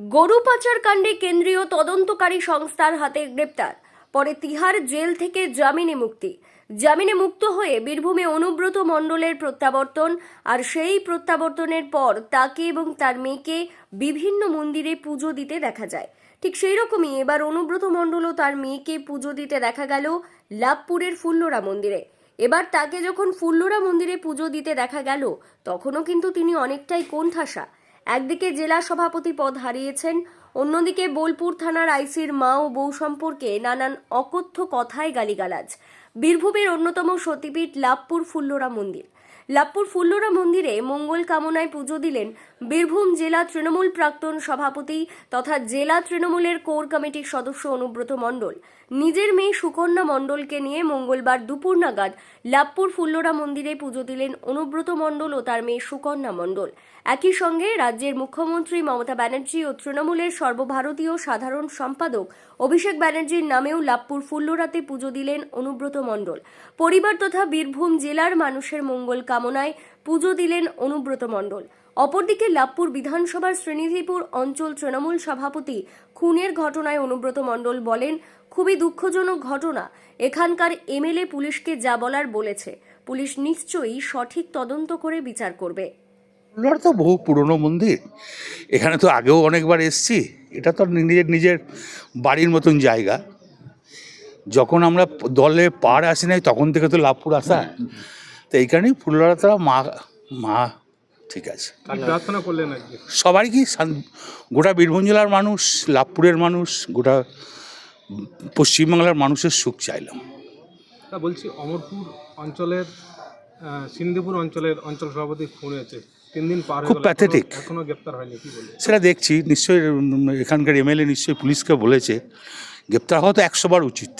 গরু পাচার কাণ্ডে কেন্দ্রীয় তদন্তকারী সংস্থার হাতে গ্রেপ্তার। পরে তিহার জেল থেকে জামিনে মুক্তি। জামিনে মুক্ত হয়ে বীরভূমে অনুব্রত মণ্ডলের প্রত্যাবর্তন আর সেই প্রত্যাবর্তনের পর তাকে এবং তার মেয়েকে বিভিন্ন মন্দিরে পুজো দিতে দেখা যায়। ঠিক সেই রকমই এবার অনুব্রত মণ্ডল ও তার মেয়েকে পুজো দিতে দেখা গেল লাভপুরের ফুল্লরা মন্দিরে। এবার তাকে যখন ফুল্লরা মন্দিরে পুজো দিতে দেখা গেল, তখনও কিন্তু তিনি অনেকটাই কোণঠাসা। একদিকে জেলা সভাপতি পদ হারিয়েছেন, অন্যদিকে বোলপুর থানার আইসির মা ও বউ সম্পর্কে নানান অকথ্য কথায় গালিগালাজ। বীরভূমের অন্যতম সতীপীঠ লাভপুর ফুল্লরা মন্দির। লাভপুর ফুল্লরা মন্দিরে মঙ্গল কামনায় পুজো দিলেন বীরভূম জেলা তৃণমূল প্রাক্তন সভাপতি তথা জেলা তৃণমূলের কোর কমিটির সদস্য অনুব্রত মণ্ডল। নিজের মেয়ে সুকন্যা মণ্ডলকে নিয়ে মঙ্গলবার দুপুর নাগাদ লাভপুর ফুল্লরা মন্দিরে পুজো দিলেন অনুব্রত মণ্ডল ও তার মেয়ে সুকন্যা মণ্ডল। একই সঙ্গে রাজ্যের মুখ্যমন্ত্রী মমতা ব্যানার্জি ও তৃণমূলের সর্বভারতীয় সাধারণ সম্পাদক অভিষেক ব্যানার্জির নামেও লাভপুর ফুল্লরাতে পুজো দিলেন অনুব্রত মণ্ডল। পরিবার তথা বীরভূম জেলার মানুষের মঙ্গল কামনায় পুজো দিলেন অনুব্রত মণ্ডল। অপরদিকে লাভপুর বিধানসভার শ্রীনিধিপুর অঞ্চল তৃণমূল সভাপতি খুনের ঘটনায় অনুব্রত মণ্ডল বলেন, খুবই দুঃখজনক ঘটনা। এখানকার এমএলএ পুলিশকে যা বলার বলেছে। পুলিশ নিশ্চয়ই সঠিক তদন্ত করে বিচার করবে। তো বহু পুরনো মন্দির। এখানে তো আগেও অনেকবার এসছি। এটা তো নিজের নিজের বাড়ির মতন জায়গা। যখন আমরা দলে পার আসি নাই, তখন থেকে তো লাভপুর আসা। তো এই কারণেই তারা মা মা ঠিক আছে। প্রার্থনা করলেন সবারই কি গোটা বীরভূম জেলার মানুষ লাভপুরের মানুষ গোটা পশ্চিমবাংলার মানুষের সুখ চাইলাম। তা বলছি অমরপুর অঞ্চলের সিন্ধুপুর অঞ্চলের অঞ্চল সভাপতি খুন হয়েছে তিন দিন পার খুব হয়ে গেল এখনো- গ্রেপ্তার হয়নি সেটা দেখছি নিশ্চয়ই এখানকার এমএলএ নিশ্চয়ই পুলিশকে বলেছে। গ্রেপ্তার হওয়া তো একশো বার উচিত।